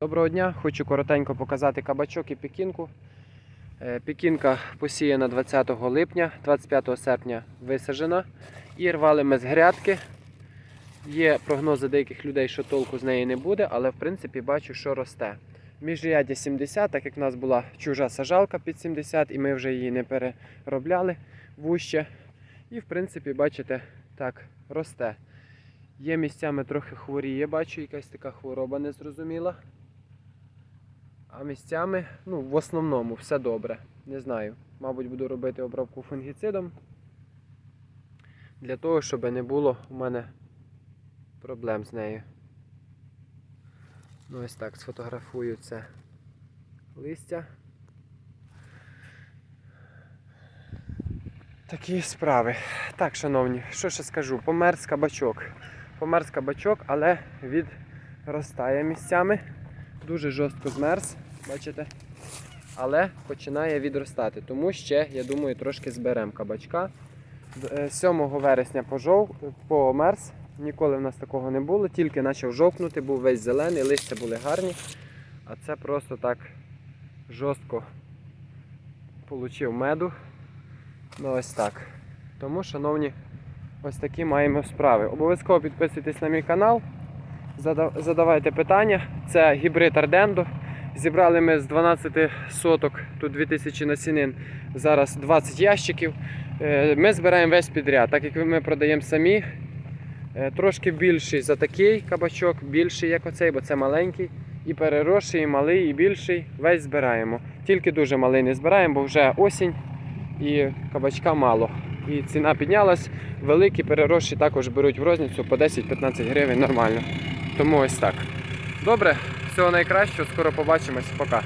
Доброго дня! Хочу коротенько показати кабачок і пекінку. Е, Пекінка посіяна 20 липня, 25 серпня висаджена. І рвали ми з грядки. Є прогнози деяких людей, що толку з неї не буде, але в принципі бачу, що росте. Міжряддя 70, так як в нас була чужа сажалка під 70, і ми вже її не переробляли вуще. І в принципі, бачите, так, росте. Є місцями трохи хворіє, бачу, якась така хвороба незрозуміла. А місцями, ну, в основному, все добре. Не знаю. Мабуть, буду робити обробку фунгіцидом. Для того, щоб не було у мене проблем з нею. Ну, ось так сфотографую це листя. Такі справи. Так, шановні, що ще скажу? Померз кабачок. Померз кабачок, але відростає місцями. Дуже жорстко змерз, бачите? Але починає відростати. Тому ще, я думаю, трошки зберемо кабачка. Е, 7 вересня пожов, померз. Ніколи в нас такого не було, тільки почав жовкнути, був весь зелений, листя були гарні. А це просто так жорстко получив меду. Ну ось так. Тому, шановні, ось такі маємо справи. Обов'язково підписуйтесь на мій канал. Зада- Задавайте питання. Це гібрид Ардендо. Зібрали ми з 12 соток, тут 2000 насінин, зараз 20 ящиків. Е, Ми збираємо весь підряд, так як ми продаємо самі. Е, Трошки більший за такий кабачок, більший як оцей, бо це маленький. І переросший, і малий, і більший. Весь збираємо. Тільки дуже малий не збираємо, бо вже осінь і кабачка мало. І ціна піднялась. Великі переросші також беруть в розницю по 10-15 гривень нормально. Тому ось так. Добре, всього найкращого, скоро побачимось. Пока.